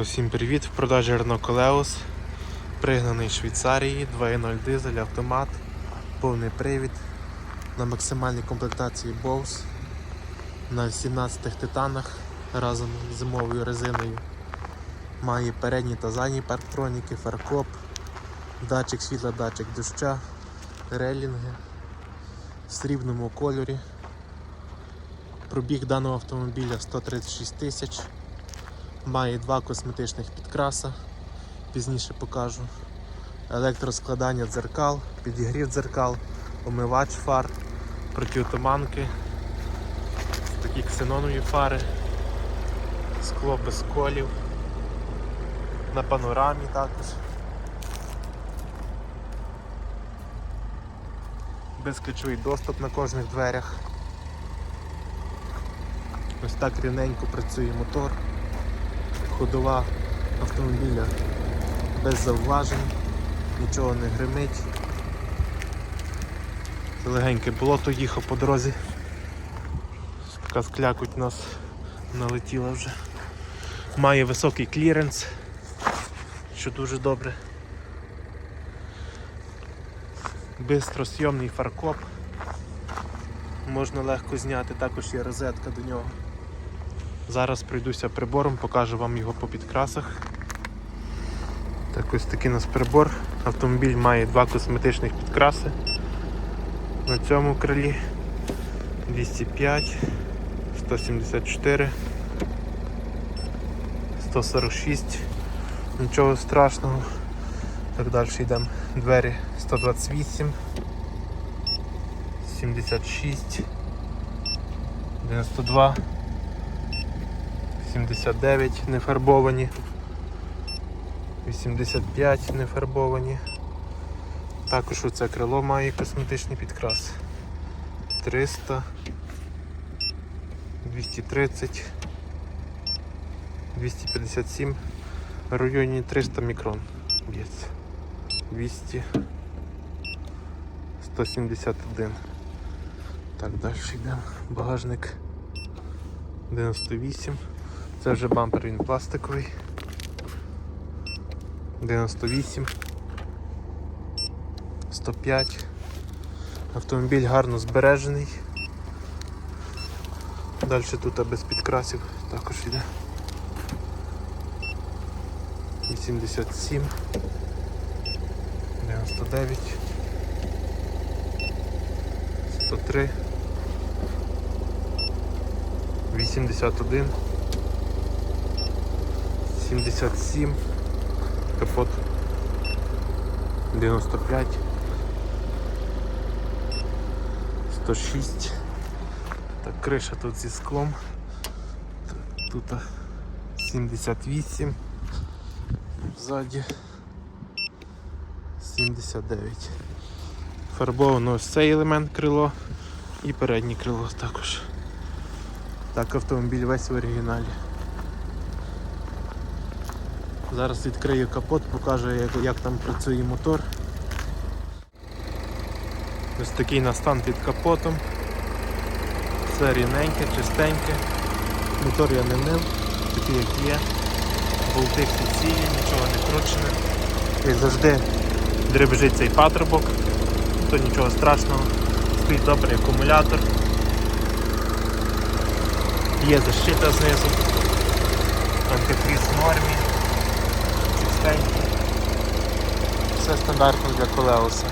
Усім привіт! В продажі Renault Coleos. Пригнаний з Швейцарії, 2.0 дизель, автомат, повний привід на максимальній комплектації Bose на 17 титанах разом з зимовою резиною. Має передні та задні парктроніки, фаркоп, датчик світла, датчик доща, релінги в срібному кольорі. Пробіг даного автомобіля 136 тисяч. Має два косметичних підкраса, пізніше покажу. Електроскладання дзеркал, підігрів дзеркал, омивач фар, протиотуманки, такі ксенонові фари, скло без колів, на панорамі також. Безключовий доступ на кожних дверях. Ось так рівненько працює мотор ходова автомобіля без зауважень, нічого не гримить. Легеньке болото їхав по дорозі. Така склякуть нас налетіла вже. Має високий кліренс, що дуже добре. Бистросйомний фаркоп. Можна легко зняти, також є розетка до нього. Зараз пройдуся прибором, покажу вам його по підкрасах. Так ось такий у нас прибор. Автомобіль має два косметичних підкраси. На цьому крилі 205, 174, 146, нічого страшного. Так далі йдемо. Двері 128, 76, 92. 79 не фарбовані, 85 не фарбовані. Також оце крило має косметичний підкрас. 300, 230, 257, в районі 300 мікрон б'ється. 200, 171. Так, далі йдемо. Багажник 98. Це вже бампер він пластиковий. 98. 105. Автомобіль гарно збережений. Далі тут без підкрасів також йде. 87. 99. 103. 81. 77, капот 95, 106. Так, криша тут зі склом. Тут 78, ззаді 79. Фарбовано ось цей елемент крило і переднє крило також. Так автомобіль весь в оригіналі. Зараз відкрию капот, покажу як, як там працює мотор. Ось такий настан під капотом. Все рівненьке, чистеньке. Мотор я не мив, такий як є. Болти всі цілі, нічого не кручене. Як завжди дребежить цей патрубок, то нічого страшного. Стоїть добрий акумулятор. Є защита знизу. Антифріз в нормі чистенький. Все стандартно для колеоса.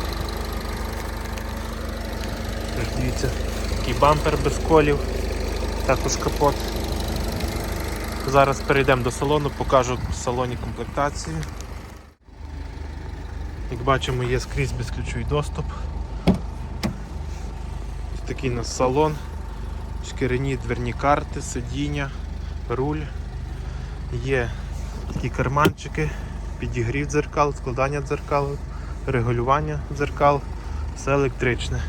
Тож Дивіться, такий бампер без колів, також капот. Зараз перейдемо до салону, покажу в салоні комплектацію. Як бачимо, є скрізь безключовий доступ. Ось такий у нас салон, шкіряні дверні карти, сидіння, руль. Є такі карманчики, підігрів дзеркал, складання дзеркал, регулювання дзеркал, все електричне,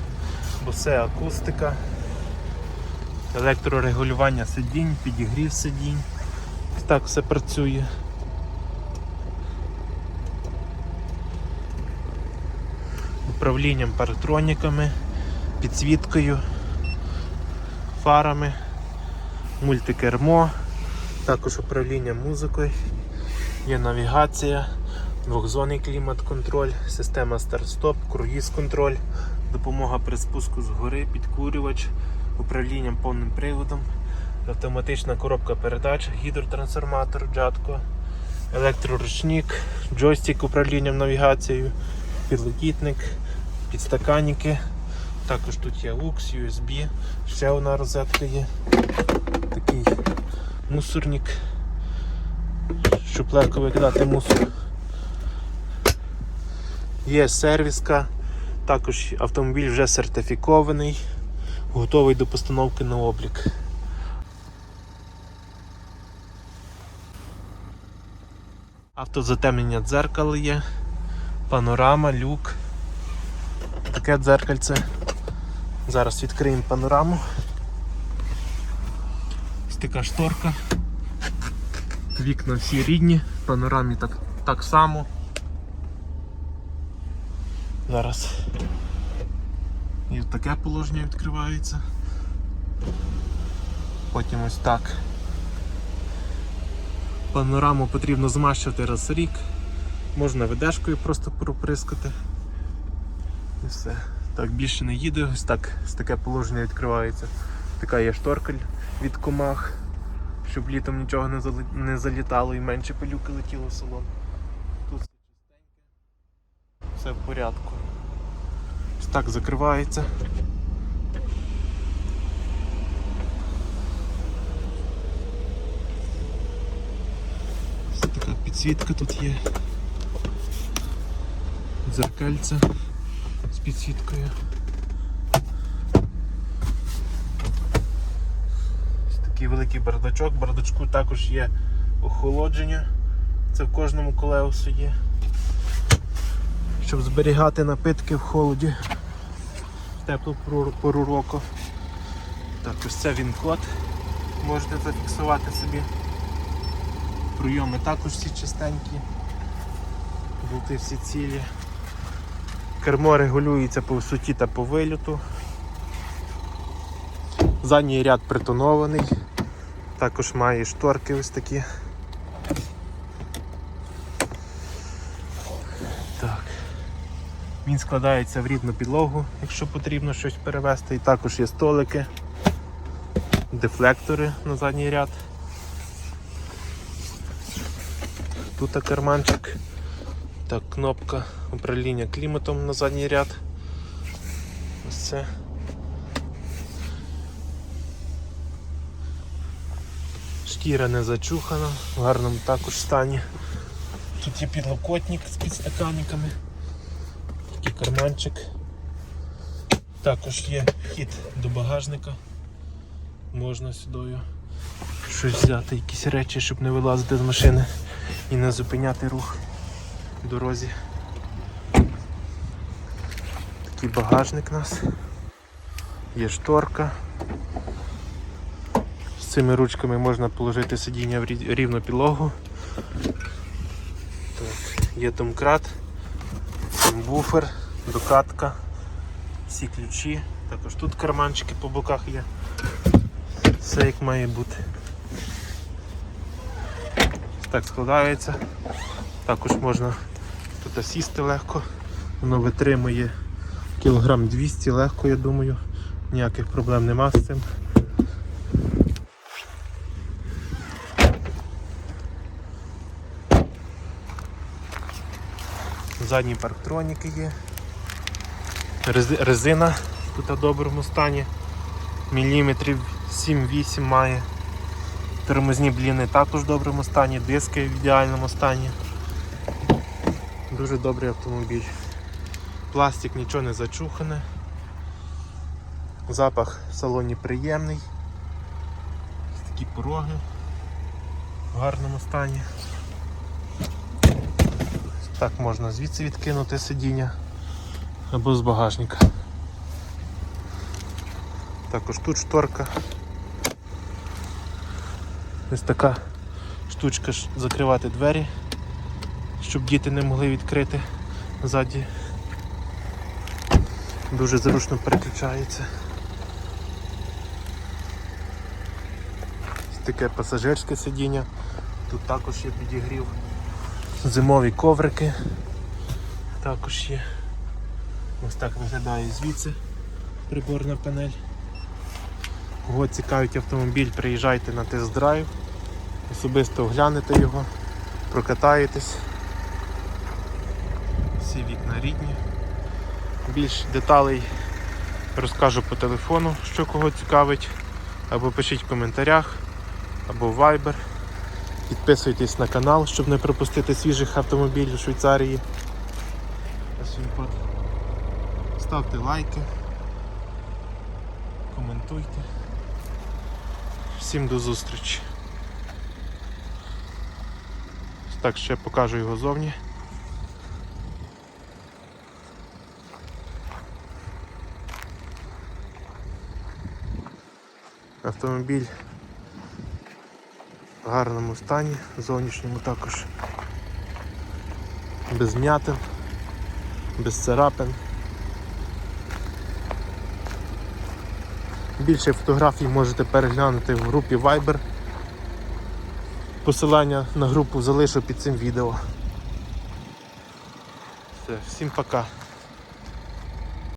бо все акустика, електрорегулювання сидінь, підігрів сидінь. Так все працює. Управлінням паратроніками, підсвіткою, фарами, мультикермо, також управління музикою Є навігація, двохзонний клімат-контроль, система старт-стоп, круїз-контроль, допомога при спуску з гори, підкурювач, управлінням повним приводом, автоматична коробка передач, гідротрансформатор, джатко, електроручник, джойстик управлінням навігацією, підлокітник, підстаканники. Також тут є AUX, USB, ще одна розетка є. Такий мусорник, щоб легко викидати мусор. Є сервіска, також автомобіль вже сертифікований, готовий до постановки на облік. Автозатемнення дзеркал є, панорама, люк. Таке дзеркальце. Зараз відкриємо панораму. Ось така шторка. Вікна всі рідні, панорамі так, так само. Зараз і таке положення відкривається. Потім ось так. Панораму потрібно змащувати раз рік. Можна ведешкою просто проприскати. І все. Так, більше не їде, ось так ось таке положення відкривається. Така є шторка від комах, щоб літом нічого не, зали... не залітало і менше пилюки летіло в салон. Тут все чистеньке. Все в порядку. Так закривається. Ось така підсвітка тут є. Дзеркальце з підсвіткою. Ось такий великий бардачок. Бардачку також є охолодження. Це в кожному колеусу є. Щоб зберігати напитки в холоді в теплу пору року. Так, ось це він код. Можете зафіксувати собі. Прийоми також всі чистенькі. Болти всі цілі. Кермо регулюється по висоті та по вильоту. Задній ряд притонований. Також має шторки ось такі. Так. Він складається в рідну підлогу, якщо потрібно щось перевезти. І також є столики, дефлектори на задній ряд. Тут карманчик. Так, кнопка управління кліматом на задній ряд. Ось це. Шкіра не зачухана, в гарному також стані. Тут є підлокотник з підстаканниками, такий карманчик. Також є вхід до багажника. Можна сюди щось взяти, якісь речі, щоб не вилазити з машини і не зупиняти рух в дорозі. Такий багажник у нас. Є шторка. Цими ручками можна положити сидіння в рі- рівну підлогу. Так, є домкрат, буфер, докатка, всі ключі. Також тут карманчики по боках є. Все як має бути. Так складається. Також можна тут сісти легко. Воно витримує кілограм 200 легко, я думаю. Ніяких проблем нема з цим. Задні парктроніки є. Резина тут в доброму стані. Міліметрів 7-8 має. Тормозні бліни також в доброму стані, диски в ідеальному стані. Дуже добрий автомобіль. Пластик нічого не зачухане. Запах в салоні приємний. Такі пороги в гарному стані. Так можна звідси відкинути сидіння або з багажника. Також тут шторка. Ось така штучка закривати двері, щоб діти не могли відкрити ззаді. Дуже зручно переключається. Таке пасажирське сидіння. Тут також є підігрів. Зимові коврики також є. Ось так виглядає звідси приборна панель. Кого цікавить автомобіль, приїжджайте на тест-драйв, особисто оглянете його, прокатаєтесь. Всі вікна рідні. Більш деталей розкажу по телефону, що кого цікавить. Або пишіть в коментарях, або в Viber. Підписуйтесь на канал, щоб не пропустити свіжих автомобілів Швейцарії. Ставте лайки, коментуйте. Всім до зустрічі. Так, ще покажу його зовні. Автомобіль в гарному стані, зовнішньому також без м'ятин, без царапин. Більше фотографій можете переглянути в групі Viber. Посилання на групу залишу під цим відео. Все, всім пока.